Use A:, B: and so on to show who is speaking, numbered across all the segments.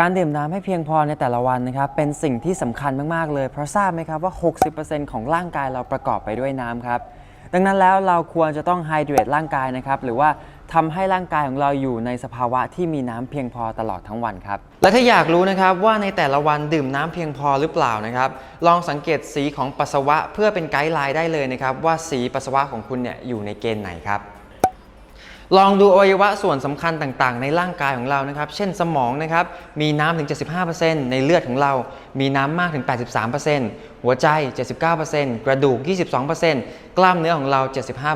A: การดื่มน้ำให้เพียงพอในแต่ละวันนะครับเป็นสิ่งที่สำคัญมากๆเลย เพราะทราบไหมครับว่า 60%ของร่างกายเราประกอบไปด้วยน้ำครับดังนั้นแล้วเราควรจะต้องไฮเดรตร่างกายนะครับหรือว่าทำให้ร่างกายของเราอยู่ในสภาวะที่มีน้ำเพียงพอตลอดทั้งวันครับและถ้าอยากรู้นะครับว่าในแต่ละวันดื่มน้ำเพียงพอหรือเปล่านะครับลองสังเกตสีของปัสสาวะเพื่อเป็นไกด์ไลน์ได้เลยนะครับว่าสีปัสสาวะของคุณเนี่ยอยู่ในเกณฑ์ไหนครับ ลองดูอวัยวะส่วนสำคัญต่างๆ ในร่างกายของเรานะครับ เช่นสมองนะครับ มีน้ำถึง 75%ในเลือดของเรา มีน้ำมากถึง 83%หัวใจ 79%กระดูก 22%กล้ามเนื้อของเรา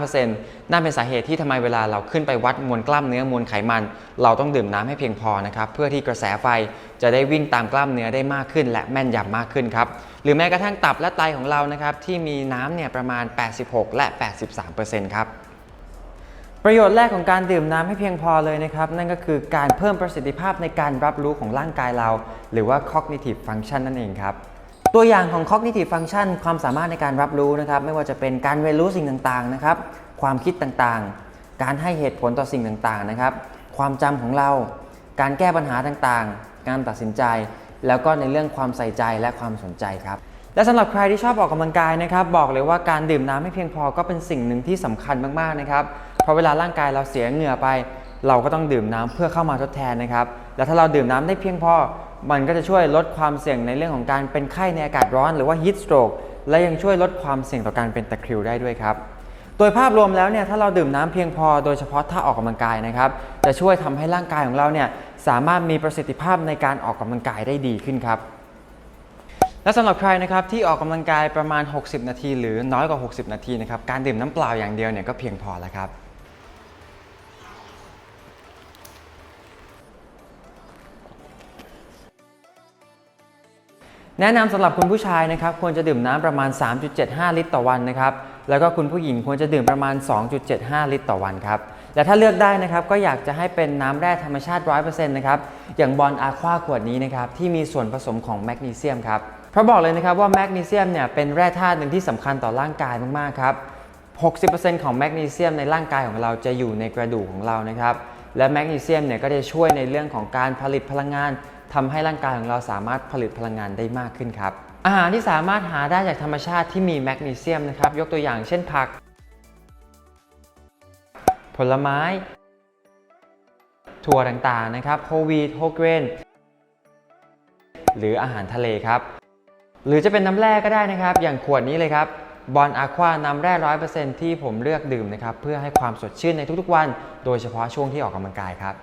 A: 75%นั่นเป็นสาเหตุที่ทำไมเวลาเราขึ้นไปวัดมวลกล้ามเนื้อมวลไขมัน เราต้องดื่มน้ำให้เพียงพอนะครับ เพื่อที่กระแสไฟจะได้วิ่งตามกล้ามเนื้อได้มากขึ้น และแม่นยำมากขึ้นครับ หรือแม้กระทั่งตับและไตของเรานะครับที่มีน้ำเนี่ยประมาณ 86 และ 83%ครับ ประโยชน์แรกของการดื่มน้ำให้เพียงพอเลยนะครับ นั่นก็คือการเพิ่มประสิทธิภาพในการรับรู้ของร่างกายเรา หรือว่า cognitive function นั่นเองครับ ตัวอย่างของ cognitive function ความสามารถในการรับรู้นะครับ ไม่ว่าจะเป็นการเรียนรู้สิ่งต่างๆนะครับ ความคิดต่างๆ การให้เหตุผลต่อสิ่งต่างๆนะครับ ความจำของเรา การแก้ปัญหาต่างๆ การตัดสินใจ แล้วก็ในเรื่องความใส่ใจและความสนใจครับและสำหรับใครที่ชอบออกกำลังกายนะครับ บอกเลยว่าการดื่มน้ำให้เพียงพอก็เป็นสิ่งหนึ่งที่สำคัญมากๆนะครับ เพราะเวลาร่างกายเราเสียเหงื่อไป เราก็ต้องดื่มน้ำเพื่อเข้ามาทดแทนนะครับ และถ้าเราดื่มน้ำได้เพียงพอ มันก็จะช่วยลดความเสี่ยงในเรื่องของการเป็นไข้ในอากาศร้อน หรือว่า heat stroke และยังช่วยลดความเสี่ยงต่อการเป็นตะคริวได้ด้วยครับโดยภาพรวมแล้วเนี่ยถ้าเราดื่มน้ำเพียงพอโดยเฉพาะถ้าออกกำลังกายนะครับจะช่วยทำให้ร่างกายของเราเนี่ยสามารถมีประสิทธิภาพในการออกกำลังกายได้ดีขึ้นครับ และสำหรับใครนะครับที่ออกกำลังกายประมาณ 60 นาที หรือน้อยกว่า 60 นาทีนะครับการดื่มน้ำเปล่าอย่างเดียวเนี่ยก็เพียงพอแล้วครับ แนะนำสำหรับคุณผู้ชายนะครับควรจะดื่มน้ำประมาณ 3.75 ลิตรต่อวันนะครับแล้วก็คุณผู้หญิงควรจะดื่มประมาณ 2.75 ลิตรต่อวันครับและถ้าเลือกได้นะครับก็อยากจะให้เป็นน้ำแร่ธรรมชาติ 100%นะครับอย่างบอลอาควาขวดนี้นะครับที่มีส่วนผสมของแมกนีเซียมครับเพราะบอกเลยนะครับว่าแมกนีเซียมเนี่ยเป็นแร่ธาตุหนึ่งที่สำคัญต่อร่างกายมากๆครับ 60%ของแมกนีเซียมในร่างกายของเราจะอยู่ในกระดูกของเรานะครับและแมกนีเซียมเนี่ยก็จะช่วยในเรื่องของการผลิตพลังงาน ทำให้ร่างกายของเราสามารถผลิตพลังงานได้มากขึ้นครับ อาหารที่สามารถหาได้จากธรรมชาติที่มีแมกนีเซียมนะครับ ยกตัวอย่างเช่นผัก ผลไม้ ถั่วต่างๆนะครับโฮวีทโฮเกรนหรืออาหารทะเลครับ หรือจะเป็นน้ำแร่ก็ได้นะครับ อย่างขวดนี้เลยครับบอลอะควาน้ำแร่ร้อยเปอร์เซ็นที่ผมเลือกดื่มนะครับ เพื่อให้ความสดชื่นในทุกๆวัน โดยเฉพาะช่วงที่ออกกำลังกายครับ